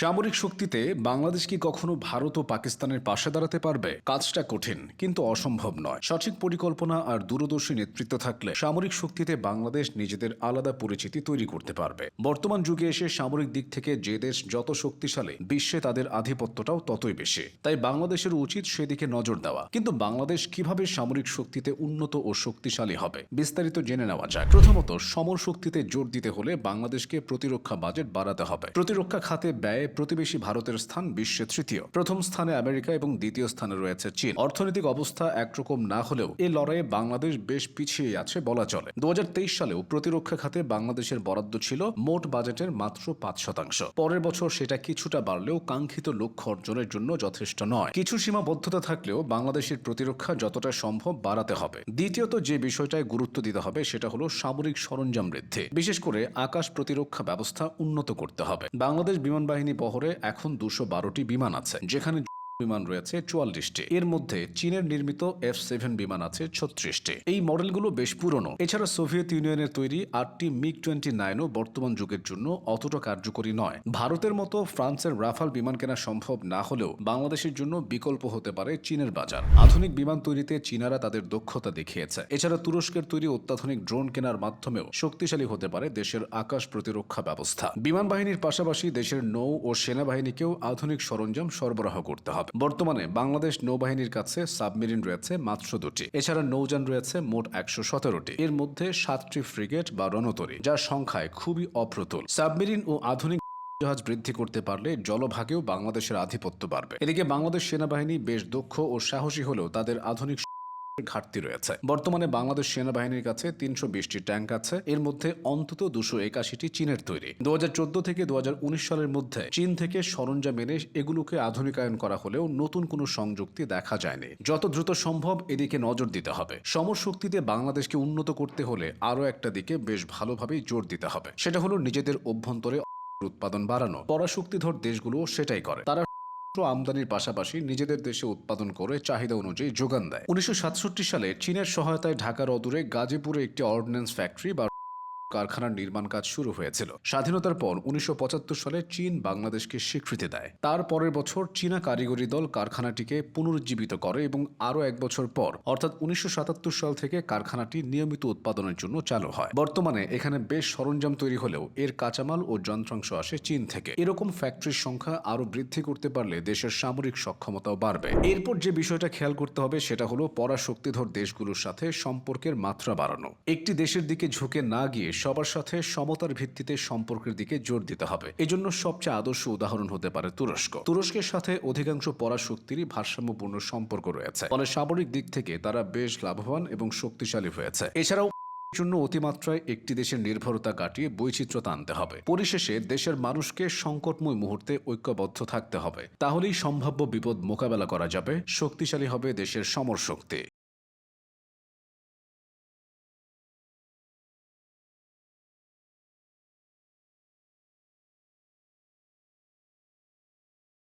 সামরিক শক্তিতে বাংলাদেশ কি কখনো ভারত ও পাকিস্তানের পাশে দাঁড়াতে পারবে? কাজটা কঠিন, কিন্তু অসম্ভব নয়। সঠিক পরিকল্পনা আর দূরদর্শী নেতৃত্ব থাকলে সামরিক শক্তিতে বাংলাদেশ নিজেদের আলাদা পরিচিতি তৈরি করতে পারবে। বর্তমান যুগে এসে সামরিক দিক থেকে যে দেশ যত শক্তিশালী, বিশ্বে তাদের আধিপত্যটাও ততই বেশি। তাই বাংলাদেশের উচিত সেদিকে নজর দেওয়া। কিন্তু বাংলাদেশ কীভাবে সামরিক শক্তিতে উন্নত ও শক্তিশালী হবে? বিস্তারিত জেনে নেওয়া যাক। প্রথমত, সমর শক্তিতে জোর দিতে হলে বাংলাদেশকে প্রতিরক্ষা বাজেট বাড়াতে হবে। প্রতিরক্ষা খাতে ব্যয়ে প্রতিবেশী ভারতের স্থান বিশ্বে তৃতীয়। প্রথম স্থানে আমেরিকা এবং দ্বিতীয় স্থানে রয়েছে চীন। অর্থনৈতিক অবস্থা একরকম না হলেও এই লড়াইয়ে বাংলাদেশ বেশ পিছিয়ে আছে বলা চলে। দু সালেও প্রতিরক্ষা খাতে বাংলাদেশের বরাদ্দ ছিল মোট বাজেটের মাত্র পাঁচ শতাংশ। পরের বছর সেটা কিছুটা বাড়লেও কাঙ্ক্ষিত লক্ষ্য অর্জনের জন্য যথেষ্ট নয়। কিছু সীমাবদ্ধতা থাকলেও বাংলাদেশের প্রতিরক্ষা যতটা সম্ভব বাড়াতে হবে। দ্বিতীয়ত যে বিষয়টায় গুরুত্ব দিতে হবে সেটা হলো সামরিক সরঞ্জাম বৃদ্ধি। বিশেষ করে আকাশ প্রতিরক্ষা ব্যবস্থা উন্নত করতে হবে। বাংলাদেশ বিমান বাহিনী বহরে এখন দুশো বারোটি বিমান আছে যেখানে বিমান রয়েছে চুয়াল্লিশটি। এর মধ্যে চীনের নির্মিত এফ সেভেন বিমান আছে ছত্রিশটি। এই মডেলগুলো বেশ পুরনো। এছাড়া সোভিয়েত ইউনিয়নের তৈরি আটটি মিগ টোয়েন্টি নাইনও বর্তমান যুগের জন্য অতটা কার্যকরী নয়। ভারতের মতো ফ্রান্সের রাফাল বিমান কেনা সম্ভব না হলেও বাংলাদেশের জন্য বিকল্প হতে পারে চীনের বাজার। আধুনিক বিমান তৈরিতে চীনারা তাদের দক্ষতা দেখিয়েছে। এছাড়া তুরস্কের তৈরি অত্যাধুনিক ড্রোন কেনার মাধ্যমেও শক্তিশালী হতে পারে দেশের আকাশ প্রতিরক্ষা ব্যবস্থা। বিমান বাহিনীর পাশাপাশি দেশের নৌ ও সেনাবাহিনীকেও আধুনিক সরঞ্জাম সরবরাহ করতে হবে। বর্তমানে বাংলাদেশ নৌবাহিনীর কাছে সাবমেরিন রয়েছে মাত্র দুটি। এছাড়া নৌযান রয়েছে মোট একশো সতেরোটি। এর মধ্যে সাতটি ফ্রিগেট বা রণতরী, যার সংখ্যায় খুবই অপ্রতুল। সাবমেরিন ও আধুনিক জাহাজ বৃদ্ধি করতে পারলে জলভাগেও বাংলাদেশের আধিপত্য বাড়বে। এদিকে বাংলাদেশ সেনাবাহিনী বেশ দক্ষ ও সাহসী হলেও তাদের আধুনিক ঘাটতি রয়েছে। বর্তমানে বাংলাদেশ সেনাবাহিনীর কাছে তিনশো বিশটি ট্যাঙ্ক আছে। এর মধ্যে অন্তত দুশো একাশিটি চীনের তৈরি। দু থেকে দু সালের মধ্যে চীন থেকে সরঞ্জাম এনে এগুলোকে আধুনিকায়ন করা হলেও নতুন কোনো সংযুক্তি দেখা যায়নি। যত দ্রুত সম্ভব এদিকে নজর দিতে হবে। সমর শক্তিতে বাংলাদেশকে উন্নত করতে হলে আরও একটা দিকে বেশ ভালোভাবেই জোর দিতে হবে। সেটা হলো নিজেদের অভ্যন্তরে উৎপাদন বাড়ানো। পরাশক্তিধর দেশগুলো সেটাই করে। তারা আমদানির পাশাপাশি নিজেদের দেশে উৎপাদন করে চাহিদা অনুযায়ী যোগান দেয়। উনিশশো সাতষট্টি সালে চীনের সহায়তায় ঢাকার অদূরে গাজীপুরে একটি অর্ডিন্যান্স ফ্যাক্টরি বা কারখানার নির্মাণ কাজ শুরু হয়েছিল। স্বাধীনতার পর উনিশশো পঁচাত্তর সালে চীন বাংলাদেশকে স্বীকৃতি দেয়। তার পরের বছর চীনা কারিগরি দল কারখানাটিকে পুনরুজ্জীবিত করে এবং আরও এক বছর পর, অর্থাৎ উনিশশো সাতাত্তর সাল থেকে কারখানাটি নিয়মিত উৎপাদনের জন্য চালু হয়। বর্তমানে এখানে বেশ সরঞ্জাম তৈরি হলেও এর কাঁচামাল ও যন্ত্রাংশ আসে চীন থেকে। এরকম ফ্যাক্টরির সংখ্যা আরও বৃদ্ধি করতে পারলে দেশের সামরিক সক্ষমতাও বাড়বে। এরপর যে বিষয়টা খেয়াল করতে হবে সেটা হলো পরাশক্তিধর দেশগুলোর সাথে সম্পর্কের মাত্রা বাড়ানো। একটি দেশের দিকে ঝুঁকে না গিয়ে সবার সাথে সমতার ভিত্তিতে সম্পর্কের দিকে জোর দিতে হবে। এজন্য সবচেয়ে আদর্শ উদাহরণ হতে পারে তুরস্ক। তুরস্কের সাথে অধিকাংশ পরাশক্তিরই ভারসাম্যপূর্ণ সম্পর্ক রয়েছে। ফলে সামরিক দিক থেকে তারা বেশ লাভবান এবং শক্তিশালী হয়েছে। এছাড়াও জন্য অতিমাত্রায় একটি দেশের নির্ভরতা কাটিয়ে বৈচিত্র্যতা আনতে হবে। পরিশেষে দেশের মানুষকে সংকটময় মুহূর্তে ঐক্যবদ্ধ থাকতে হবে। তাহলেই সম্ভাব্য বিপদ মোকাবেলা করা যাবে। শক্তিশালী হবে দেশের সমর শক্তি